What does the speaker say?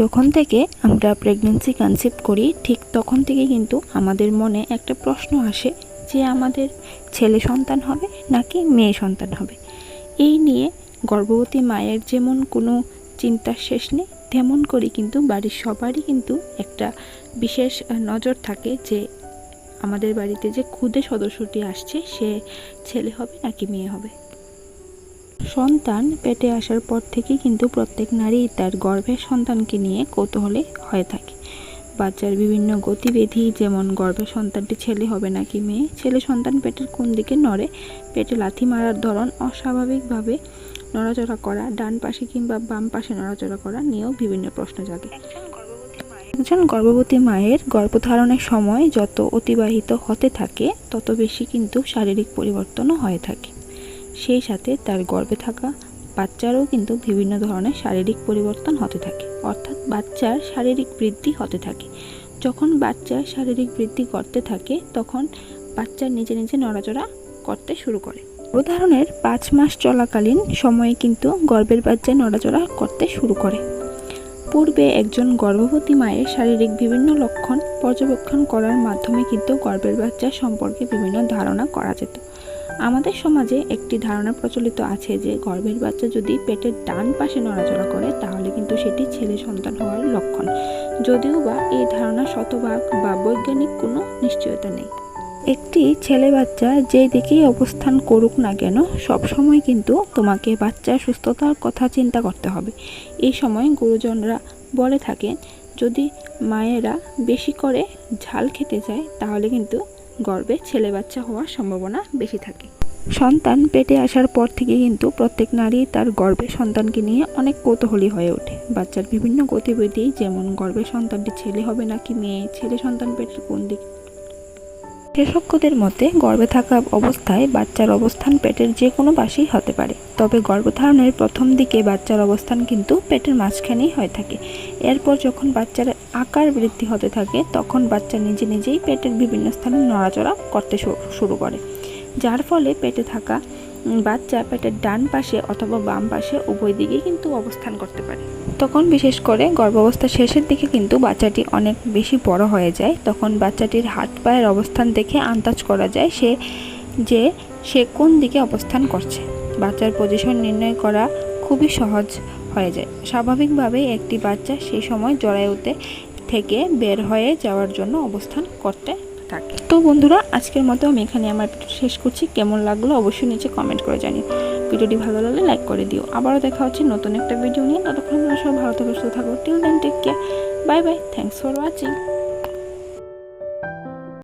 যখন থেকে আমরা প্রেগনেন্সি কনসেপ্ট করি, ঠিক তখন থেকে কিন্তু আমাদের মনে একটা প্রশ্ন আসে যে আমাদের ছেলে সন্তান হবে নাকি মেয়ে সন্তান হবে? এই নিয়ে গর্ভবতী মায়ের যেমন কোনো চিন্তার শেষ নেই, তেমন করে কিন্তু বাড়ির সবারই কিন্তু একটা বিশেষ নজর থাকে যে আমাদের বাড়িতে যে ক্ষুদে সদস্যটি আসছে, সে ছেলে হবে নাকি মেয়ে হবে? সন্তান পেটে আসার পর থেকেই কিন্তু প্রত্যেক নারী তার গর্ভের সন্তানকে নিয়ে কৌতূহলে হয়ে থাকে। বাচ্চার বিভিন্ন গতিবিধি, যেমন গর্ভের সন্তানটি ছেলে হবে নাকি মেয়ে, ছেলে সন্তান পেটের কোন দিকে নড়ে, পেটে লাথি মারার ধরন অস্বাভাবিকভাবে নড়াচড়া করা, ডান পাশে কিংবা বাম পাশে নড়াচড়া করা নিয়েও বিভিন্ন প্রশ্ন জাগে। একজন গর্ভবতী মায়ের গর্ভধারণের সময় যত অতিবাহিত হতে থাকে, তত বেশি কিন্তু শারীরিক পরিবর্তনও হয়ে থাকে। সেই সাথে তার গর্ভে থাকা বাচ্চারও কিন্তু বিভিন্ন ধরনের শারীরিক পরিবর্তন হতে থাকে। অর্থাৎ বাচ্চার শারীরিক বৃদ্ধি হতে থাকে। যখন বাচ্চার শারীরিক বৃদ্ধি করতে থাকে, তখন বাচ্চা নিজে নিজে নড়াচড়া করতে শুরু করে। গর্ভধারণের পাঁচ মাস চলাকালীন সময়ে কিন্তু গর্ভের বাচ্চা নড়াচড়া করতে শুরু করে। পূর্বে একজন গর্ভবতী মায়ের শারীরিক বিভিন্ন লক্ষণ পর্যবেক্ষণ করার মাধ্যমে কিন্তু গর্ভের বাচ্চা সম্পর্কে বিভিন্ন ধারণা করা যেত। আমাদের সমাজে একটি ধারণা প্রচলিত আছে যে গর্ভের বাচ্চা যদি পেটের ডান পাশে নড়াচড়া করে, তাহলে কিন্তু সেটি ছেলে সন্তান হওয়ার লক্ষণ। যদিও বা এই ধারণা শতভাগ বা বৈজ্ঞানিক কোনো নিশ্চয়তা নেই। একটি ছেলে বাচ্চা যেই দিকেই অবস্থান করুক না কেন সবসময় কিন্তু তোমাকে বাচ্চার সুস্থতার কথা চিন্তা করতে হবে। এই সময় গুরুজনরা বলে থাকেন, যদি মায়েরা বেশি করে ঝাল খেতে যায় তাহলে কিন্তু গর্ভে ছেলে বাচ্চা হওয়ার সম্ভাবনা বেশি থাকে। সন্তান পেটে আসার পর থেকে কিন্তু প্রত্যেক নারী তার গর্বের সন্তানকে নিয়ে অনেক কৌতূহলী হয়ে ওঠে। বাচ্চার বিভিন্ন গতিবিধি, যেমন গর্বের সন্তানটি ছেলে হবে নাকি মেয়ে, ছেলে সন্তান পেটের কোন দিক বিশেষজ্ঞদের মতে, গর্ভে থাকা অবস্থায় বাচ্চার অবস্থান পেটের যে কোনো পাশেই হতে পারে। তবে গর্ভধারণের প্রথম দিকে বাচ্চার অবস্থান কিন্তু পেটের মাঝখানেই হয়ে থাকে। এরপর যখন বাচ্চার আকার বৃদ্ধি হতে থাকে, তখন বাচ্চা নিজে নিজেই পেটের বিভিন্ন স্থানে নড়াচড়া করতে শুরু করে। যার ফলে পেটে থাকা বাচ্চা পেটের ডান পাশে অথবা বাম পাশে উভয় দিকেই কিন্তু অবস্থান করতে পারে। তখন বিশেষ করে গর্ভাবস্থার শেষের দিকে কিন্তু বাচ্চাটি অনেক বেশি বড় হয়ে যায়। তখন বাচ্চাটির হাত পায়ের অবস্থান দেখে আন্দাজ করা যায় সে, যে সে কোন দিকে অবস্থান করছে। বাচ্চার পজিশন নির্ণয় করা খুবই সহজ হয়ে যায়। স্বাভাবিকভাবেই একটি বাচ্চা সেই সময় জরায়ুতে থেকে বের হয়ে যাওয়ার জন্য অবস্থান করতে থাকে। তো বন্ধুরা, আজকের মতো আমি এখানে আমার ভিডিও শেষ করছি। কেমন লাগল অবশ্যই নিচে কমেন্ট করে জানিও। ভিডিওটি ভালো লাগলে লাইক করে দিও। আবারও দেখা হচ্ছে নতুন একটা ভিডিও নিয়ে। ততক্ষণ সব ভালো থাকো, সুস্থ থাকো। Till then take care bye bye thanks for watching